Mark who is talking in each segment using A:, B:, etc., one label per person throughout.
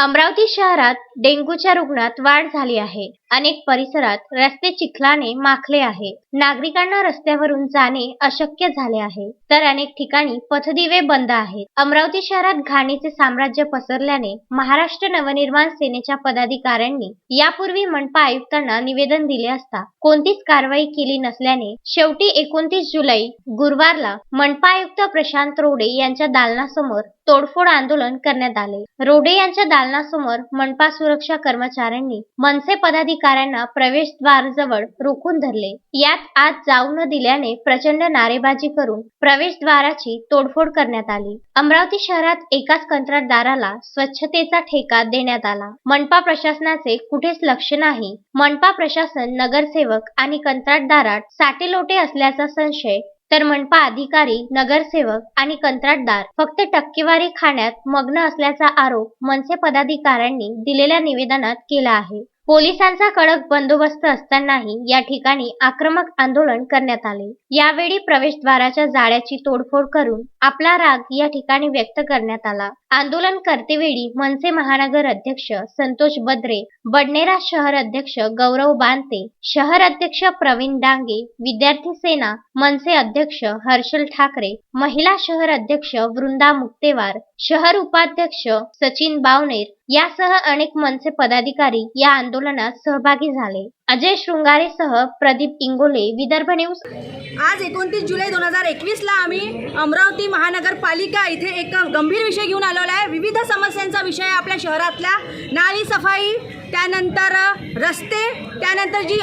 A: अमरावती शहरात डेंग्यूच्या रुग्णात वाढ झाली आहे. अनेक परिसरात रस्ते चिखलाने माखले आहे. नागरिकांना रस्त्यावरून जाणे अशक्य झाले आहे. तर अनेक ठिकाणी पथदिवे बंद आहेत. अमरावती शहरात घाणीचे साम्राज्य पसरल्याने महाराष्ट्र नवनिर्माण सेनेच्या पदाधिकाऱ्यांनी यापूर्वी मनपा आयुक्तांना निवेदन दिले असता कोणतीच कारवाई केली नसल्याने शेवटी एकोणतीस जुलै गुरुवारला मनपा आयुक्त प्रशांत रोडे यांच्या दालनासमोर तोडफोड आंदोलन करण्यात आले. रोडे यांच्या दालनासमोर मनपा सुरक्षा कर्मचाऱ्यांनी मनसे पदाधिकाऱ्यांना प्रवेशद्वाराजवळ रोखून धरले. यात आत जाऊ न दिल्याने प्रचंड नारेबाजी करून प्रवेशद्वाराची तोडफोड करण्यात आली. अमरावती शहरात एकाच कंत्राटदाराला स्वच्छतेचा ठेका देण्यात आला. मनपा प्रशासनाचे कुठेच लक्ष नाही. मनपा प्रशासन नगरसेवक आणि कंत्राटदारात साटेलोटे असल्याचा संशय तर मनपा अधिकारी नगरसेवक आणि कंत्राटदार फक्त टक्केवारी खाण्यात मग्न असल्याचा आरोप मनसे पदाधिकाऱ्यांनी दिलेल्या निवेदनात केला आहे. पोलिसांचा कडक बंदोबस्त असतानाही या ठिकाणी आक्रमक आंदोलन करण्यात आले. यावेळी प्रवेशद्वाराच्या जाळ्याची तोडफोड करून आपला राग या ठिकाणी व्यक्त करण्यात आला. आंदोलन करतेवेळी मनसे महानगर अध्यक्ष संतोष बद्रे बडनेरा शहर अध्यक्ष गौरव बांते शहर अध्यक्ष प्रवीण डांगे विद्यार्थी सेना मनसे अध्यक्ष हर्षल ठाकरे महिला शहर अध्यक्ष वृंदा मुक्तेवार शहर उपाध्यक्ष सचिन बावनेर यासह अनेक मनसे पदाधिकारी या आंदोलनात सहभागी झाले. अजय शृंगारेसह प्रदीप इंगोले विदर्भ न्यूज.
B: आज एकोणतीस जुलै दोन हजार एकवीसला आम्ही अमरावती महानगरपालिका इथे एक गंभीर विषय घेऊन आलेला आहे. विविध समस्यांचा विषय आहे आपल्या शहरातल्या नाली सफाई त्यानंतर रस्ते त्यानंतर जी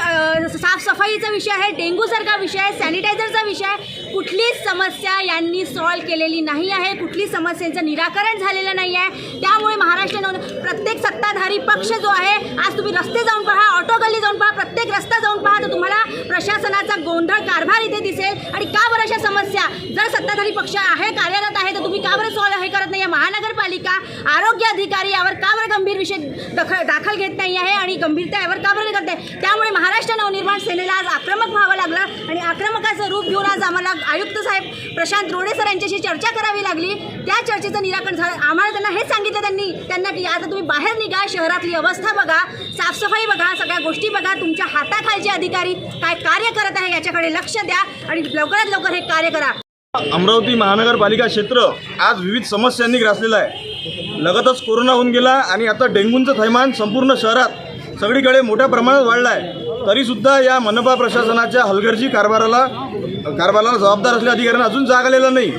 B: साफसफाईचा विषय आहे डेंग्यूसारखा विषय आहे सॅनिटायझरचा विषय आहे. कुठलीच समस्या यांनी सॉल्व केलेली नाही आहे. कुठलीच समस्यांचं निराकरण झालेलं नाही आहे. त्यामुळे महाराष्ट्र नव प्रत्येक सत्ताधारी पक्ष जो आहे आज तुम्ही रस्ते जाऊन पहा ऑटो गल्ली जाऊन पहा प्रत्येक रस्ता जाऊन पहा तर तुम्हाला प्रशासनाचा गोंधळ कारभार इथे दिसेल. आणि का बरं अशा समस्या? जर सत्ताधारी पक्ष आहे का आहे तर तुम्ही का बरं सॉल्व हे करत नाही आहे महानगरपालिका आरोग्य अधिकारी यावर का बरं गंभीर विषय दखल दाखल घेत नाही आहे आणि गंभीरता यावर का बरं करत. आहे त्यामुळे महाराष्ट्र नवनिर्माण सेनेला आज आक्रमक व्हावं लागलं आणि आक्रमकाचं रूप घेऊन आज आम्हाला आयुक्त साहेब प्रशांत रोडे सर यांच्याशी चर्चा करावी लागली. त्या चर्चेचं निराकरण झालं. आम्हाला त्यांना हेच सांगितलं त्यांनी. त्यांना की आता तुम्ही बाहेर निघा. शहरातली अवस्था बघा. साफसफाई बघा. सगळ्या गोष्टी बघा. तुमच्या हाताखालचे अधिकारी काय कार्य करत आहे याच्याकडे लक्ष द्या आणि लवकरात लवकर हे कार्य करा.
C: अमरावती महानगरपालिका क्षेत्र आज विविध समस्यांनी ग्रासलेलं आहे. लगतच कोरोना होऊन गेला आणि आता डेंग्यूचं थैमान संपूर्ण शहरात सगळीकडे मोठ्या प्रमाणात वाढलं आहे. तरीसुद्धा या मनपा प्रशासनाच्या हलगर्जी कारभाराला कारभाराला जबाबदार असलेल्या अधिकाऱ्यांना अजून जाग आलेला नाही.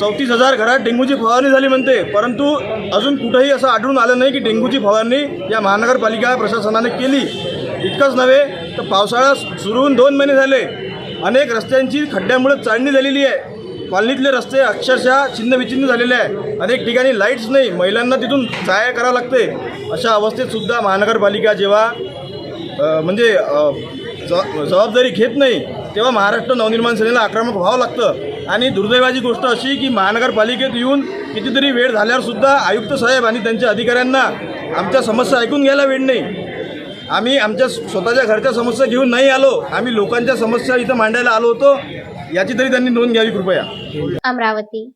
C: चौतीस हजार घरात डेंग्यूची फवारणी झाली म्हणते परंतु अजून कुठंही असं आढळून आलं नाही की डेंग्यूची फवारणी या महानगरपालिका प्रशासनाने केली. इतकंच नव्हे तर पावसाळा सुरू होऊन दोन महिने झाले. अनेक रस्त्यांची खड्ड्यामुळे चाळणी झालेली आहे. कॉलनीतले रस्ते अक्षरशः छिन्नविछिन्न झालेले आहे. अनेक ठिकाणी लाईट्स नाही महिलांना तिथून जाया करावं लागते. अशा अवस्थेत सुद्धा महानगरपालिका जेव्हा म्हणजे ज- जबाबदारी घेत नाही तेव्हा महाराष्ट्र नवनिर्माण सेनेला आक्रमक व्हावं लागतं. आणि दुर्दैवाची गोष्ट अशी की महानगरपालिकेत येऊन कितीतरी वेळ झाल्यावर सुद्धा आयुक्त साहेब आणि त्यांच्या अधिकाऱ्यांना आमच्या समस्या ऐकून घ्यायला वेळ नाही. आम्ही आमच्या स्वतःच्या घरच्या समस्या घेऊन नाही आलो. आम्ही लोकांच्या समस्या इथं मांडायला आलो होतो. याची तरी त्यांनी नोंद घ्यावी कृपया.
A: अमरावती.